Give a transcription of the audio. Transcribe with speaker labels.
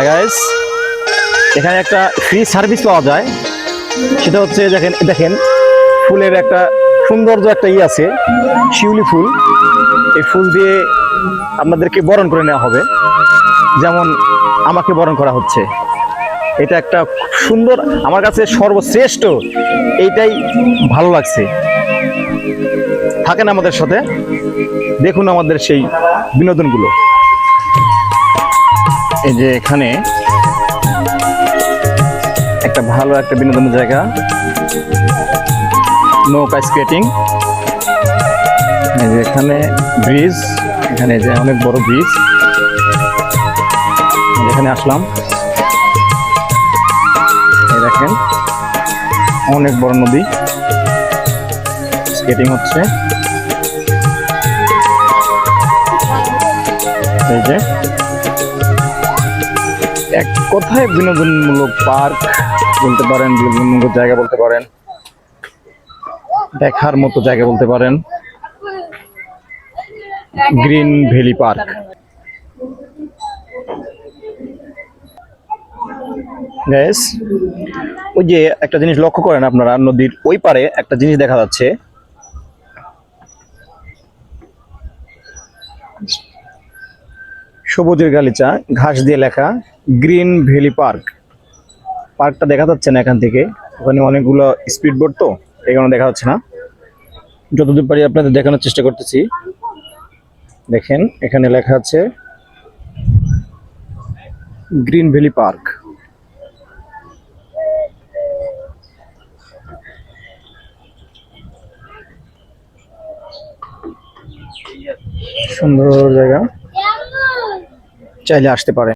Speaker 1: Guys এখানে একটা free service পাওয়া যায়। সেটা হচ্ছে দেখেন দেখেন, ফুলের একটা সৌন্দর্য একটা ই আছে, শিউলি ফুল। এই ফুল দিয়ে আপনাদেরকে বরণ করে নেওয়া হবে। যেমন আমাকে বরণ করা হচ্ছে। এটা একটা সুন্দর, আমার কাছে সর্বশ্রেষ্ঠ, এইটাই ভালো লাগছে। থাকেন আমাদের সাথে। দেখুন আমাদের সেই বিনোদনগুলো। এই যে এখানে একটা ভালো একটা বিনোদনের জায়গা। নৌকা স্কেটিং এই এখানে ব্রিজ এখানে যে অনেক বড় ব্রিজ এখানে আসলাম। দেখেন, অনেক বড় নদী। স্কেটিং হচ্ছে। এই যে এক কথায় বিনোদনমূলক পার্ক বলতে পারেন, বিনোদনমূলক জায়গা বলতে পারেন, দেখার মতো জায়গা বলতে পারেন, গ্রিন ভ্যালি পার্ক। গ্যাস ওই যে একটা জিনিস লক্ষ্য করেন আপনারা, নদীর ওই পারে একটা জিনিস দেখা যাচ্ছে। সবুজের গালিচা, ঘাস দিয়ে লেখা, গ্রিন ভ্যালি পার্ক। পার্কটা দেখা যাচ্ছে না এখান থেকে। ওখানে অনেকগুলো স্পিড বোর্ড তো কারণে দেখা যাচ্ছে না। যতদূর পারি আপনাদের দেখানোর চেষ্টা করতেছি। দেখেন, এখানে লেখা আছে, গ্রিন ভ্যালি পার্ক। সুন্দর জায়গা। চাইলে আসতে পারে